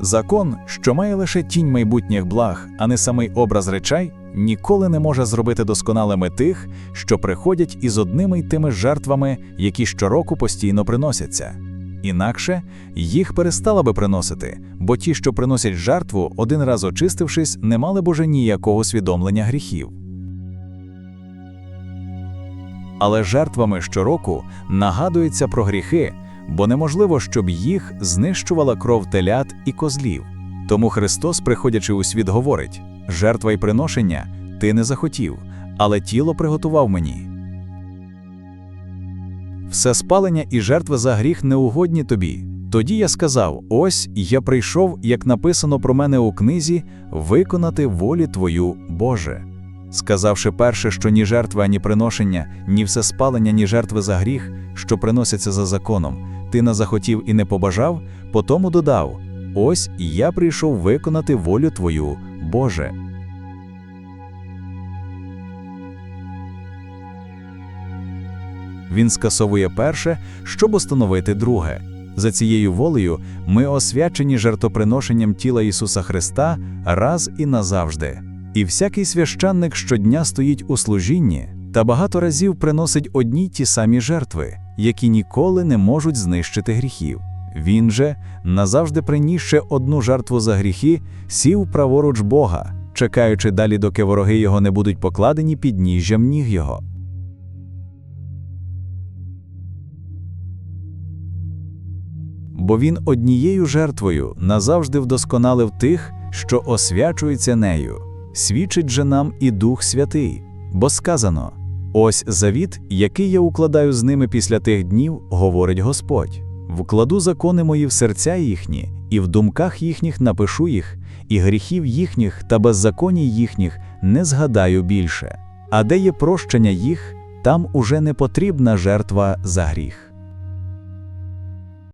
Закон, що має лише тінь майбутніх благ, а не самий образ речей, ніколи не може зробити досконалими тих, що приходять із одними й тими жертвами, які щороку постійно приносяться. Інакше їх перестала би приносити, бо ті, що приносять жертву, один раз очистившись, не мали б уже ніякого усвідомлення гріхів. Але жертвами щороку нагадується про гріхи, бо неможливо, щоб їх знищувала кров телят і козлів. Тому Христос, приходячи у світ, говорить: жертва й приношення ти не захотів, але тіло приготував мені. Все спалення і жертви за гріх неугодні тобі. Тоді я сказав: ось я прийшов, як написано про мене у книзі, виконати волі Твою, Боже. Сказавши перше, що ні жертви, ані приношення, ні все спалення, ні жертви за гріх, що приносяться за законом, ти не захотів і не побажав, потому додав: Ось я прийшов виконати волю Твою, Боже. Він скасовує перше, щоб установити друге. За цією волею ми освячені жертвоприношенням тіла Ісуса Христа раз і назавжди. І всякий священник щодня стоїть у служінні та багато разів приносить одні й ті самі жертви, які ніколи не можуть знищити гріхів. Він же, назавжди принісши одну жертву за гріхи, сів праворуч Бога, чекаючи далі, доки вороги його не будуть покладені під ніжжям ніг його. бо він однією жертвою назавжди вдосконалив тих, що освячуються нею, свідчить же нам і Дух Святий, бо сказано: ось завіт, який я укладаю з ними після тих днів, говорить Господь. Вкладу закони мої в серця їхні, і в думках їхніх напишу їх, і гріхів їхніх та беззаконій їхніх не згадаю більше. А де є прощення їх, там уже не потрібна жертва за гріх.